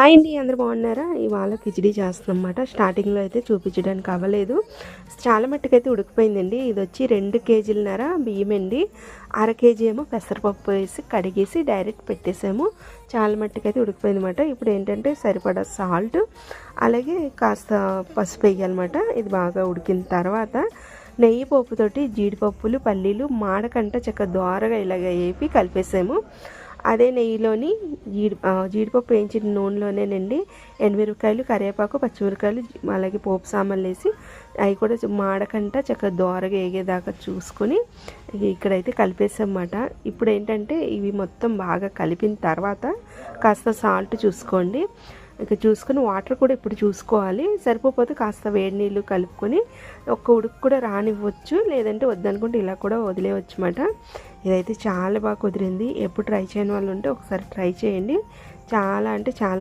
Hi అండి అందరు బాగున్నారా? ఇవాళ కిచిడీ చేస్తున్నమాట స్టార్టింగ్లో అయితే చూపించడానికి అవ్వలేదు. చాలా మట్టుకైతే ఉడికిపోయిందండి. ఇది వచ్చి రెండు కేజీలన్నర బియ్యం అండి. అర కేజీ ఏమో పెసరపప్పు వేసి కడిగేసి డైరెక్ట్ పెట్టేసాము. చాలా మట్టుకైతే ఉడికిపోయింది అనమాట ఇప్పుడు ఏంటంటే సరిపడా సాల్ట్ అలాగే కాస్త పసుపు వేయాలన్నమాట. ఇది బాగా ఉడికిన తర్వాత నెయ్యి పప్పుతోటి జీడిపప్పులు పల్లీలు మాడకంట చక్క దోరగా ఇలాగ వేపి కలిపేసాము. అదే నెయ్యిలోని జీడి జీడిపప్పు వేయించిన నూనెలోనేనండి. ఎండుమిరపకాయలు కరివేపాకు పచ్చిమిరకాయలు అలాగే పోపు సామాన్లు వేసి అవి కూడా మాడకంట చక్కగా దోరగా వేగేదాకా చూసుకొని ఇక్కడైతే కలిపేసామన్నమాట. ఇప్పుడు ఏంటంటే ఇవి మొత్తం బాగా కలిపిన తర్వాత కాస్త సాల్ట్ చూసుకోండి. ఇక చూసుకొని వాటర్ కూడా ఇప్పుడు చూసుకోవాలి. సరిపోతే కాస్త వేడి నీళ్ళు కలుపుకొని ఒక్క ఉడుకు కూడా రానివ్వచ్చు. లేదంటే వద్దనుకుంటే ఇలా కూడా వదిలేయవచ్చు అన్నమాట ఇదైతే చాలా బాగా కుదిరింది. ఎప్పుడు ట్రై చేయని వాళ్ళు ఉంటే ఒకసారి ట్రై చేయండి. చాలా అంటే చాలా